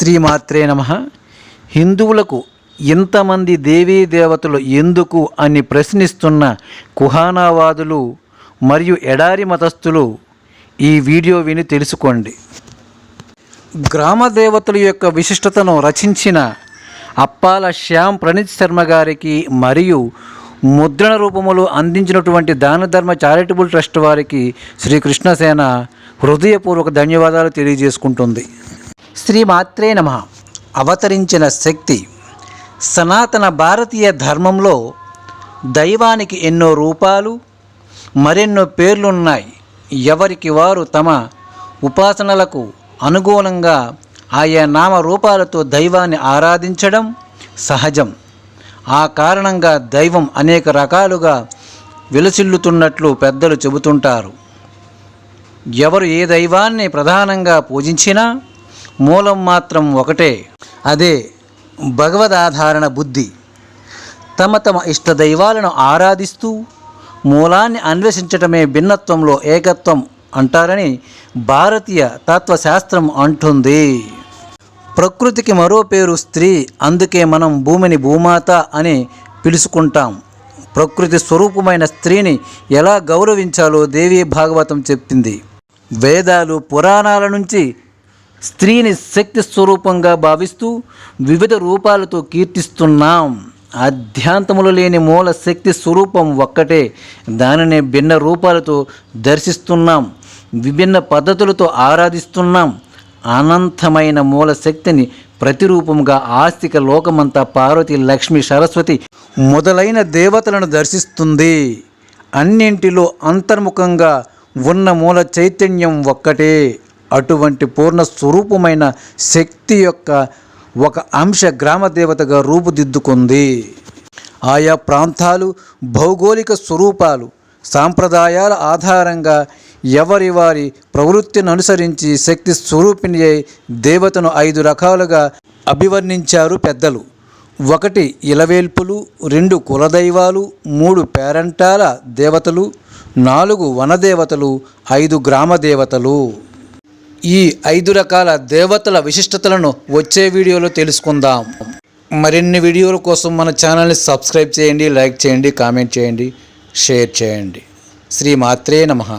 శ్రీమాత్రే నమ. హిందువులకు ఇంతమంది దేవీ దేవతలు ఎందుకు అని ప్రశ్నిస్తున్న కుహానావాదులు మరియు ఎడారి మతస్థులు ఈ వీడియో విని తెలుసుకోండి. గ్రామ దేవతల యొక్క విశిష్టతను రచించిన అప్పాల శ్యామ్ ప్రణీత్ శర్మ గారికి మరియు ముద్రణ రూపములు అందించినటువంటి దానధర్మ చారిటబుల్ ట్రస్ట్ వారికి శ్రీ కృష్ణసేన హృదయపూర్వక ధన్యవాదాలు తెలియజేసుకుంటుంది. శ్రీమాత్రే నమ. అవతరించిన శక్తి సనాతన భారతీయ ధర్మంలో దైవానికి ఎన్నో రూపాలు మరెన్నో పేర్లున్నాయి. ఎవరికి వారు తమ ఉపాసనలకు అనుగుణంగా ఆయా నామ రూపాలతో దైవాన్ని ఆరాధించడం సహజం. ఆ కారణంగా దైవం అనేక రకాలుగా విలసిల్లుతున్నట్లు పెద్దలు చెబుతుంటారు. ఎవరు ఏ దైవాన్ని ప్రధానంగా పూజించినా మూలం మాత్రం ఒకటే. అదే భగవదాధారణ బుద్ధి. తమ తమ ఇష్ట దైవాలను ఆరాధిస్తూ మూలాన్ని అన్వేషించటమే భిన్నత్వంలో ఏకత్వం అంటారని భారతీయ తత్వశాస్త్రం అంటుంది. ప్రకృతికి మరో పేరు స్త్రీ అందుకే మనం భూమిని భూమాత అని పిలుచుకుంటాం. ప్రకృతి స్వరూపమైన స్త్రీని ఎలా గౌరవించాలో దేవీ భాగవతం చెప్పింది. వేదాలు పురాణాల నుంచి స్త్రీని శక్తి స్వరూపంగా భావిస్తూ వివిధ రూపాలతో కీర్తిస్తున్నాం. అధ్యాంతములు లేని మూల శక్తి స్వరూపం ఒక్కటే. దానిని భిన్న రూపాలతో దర్శిస్తున్నాం. విభిన్న పద్ధతులతో ఆరాధిస్తున్నాం. అనంతమైన మూల శక్తిని ప్రతిరూపంగా ఆస్తిక లోకమంతా పార్వతి లక్ష్మి సరస్వతి మొదలైన దేవతలను దర్శిస్తుంది. అన్నింటిలో అంతర్ముఖంగా ఉన్న మూల చైతన్యం ఒక్కటే. అటువంటి పూర్ణ స్వరూపమైన శక్తి యొక్క ఒక అంశ గ్రామ దేవతగా రూపుదిద్దుకుంది. ఆయా ప్రాంతాలు భౌగోళిక స్వరూపాలు సాంప్రదాయాల ఆధారంగా ఎవరి వారి ప్రవృత్తిని అనుసరించి శక్తి స్వరూపిణి అయి దేవతను ఐదు రకాలుగా అభివర్ణించారు పెద్దలు. ఒకటి ఇలవేల్పులు రెండు కులదైవాలు మూడు పేరంటాల దేవతలు నాలుగు వనదేవతలు ఐదు గ్రామ దేవతలు ఈ ఐదు రకాల దేవతల విశిష్టతలను వచ్చే వీడియోలో తెలుసుకుందాం. మరిన్ని వీడియోల కోసం మన ఛానల్ని సబ్స్క్రైబ్ చేయండి లైక్ చేయండి కామెంట్ చేయండి షేర్ చేయండి. శ్రీ మాత్రే నమః.